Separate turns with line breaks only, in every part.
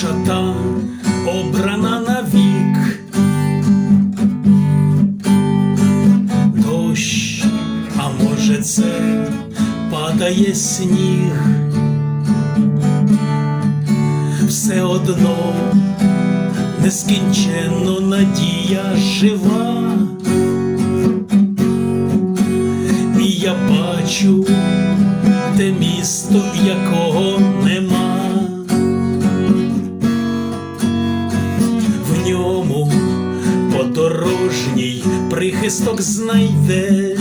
шата обрана на вік, дощ, а може, це падає сніг, все одно нескінченно надія жива, і я бачу те місто, якого. не. Подорожній прихисток знайде.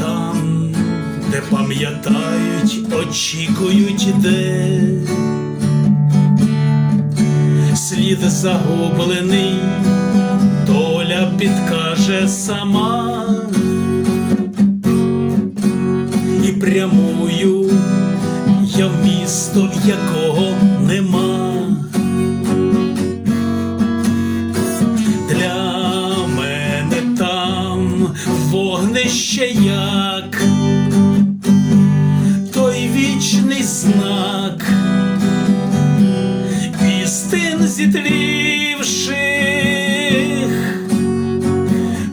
Там, де пам'ятають, очікують, де слід загублений, доля підкаже сама і прямую я в місто, якого нема. Вогнище як. Той вічний знак. Істин зітлівших.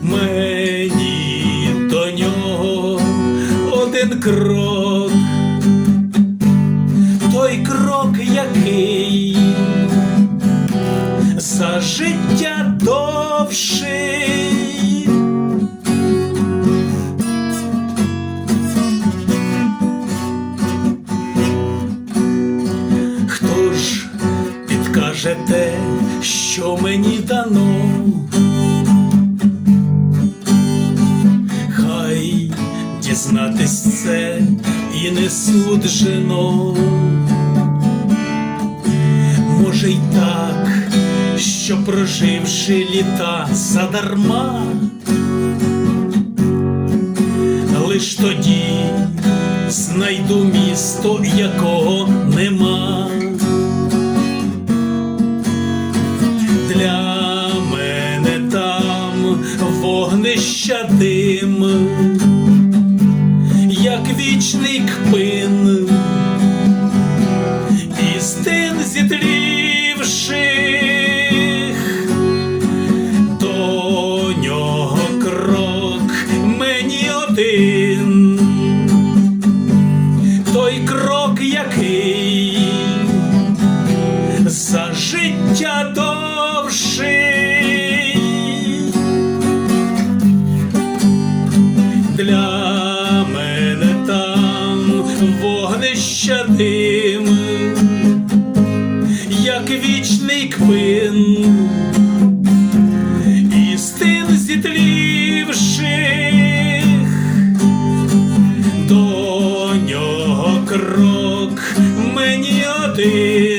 Мені до нього один крок, той крок, який за життя довший. Підкаже те, що мені дано? Хай дізнатись це і не суджено. Може й так, що проживши літа задарма, лиш тоді знайду місто, якого нема. Вогнища як вічний кпин, істин зітрівших, до нього крок мені один, Для мене там вогнища дим, як вічний кпин, істин зітлівших до нього крок мені один,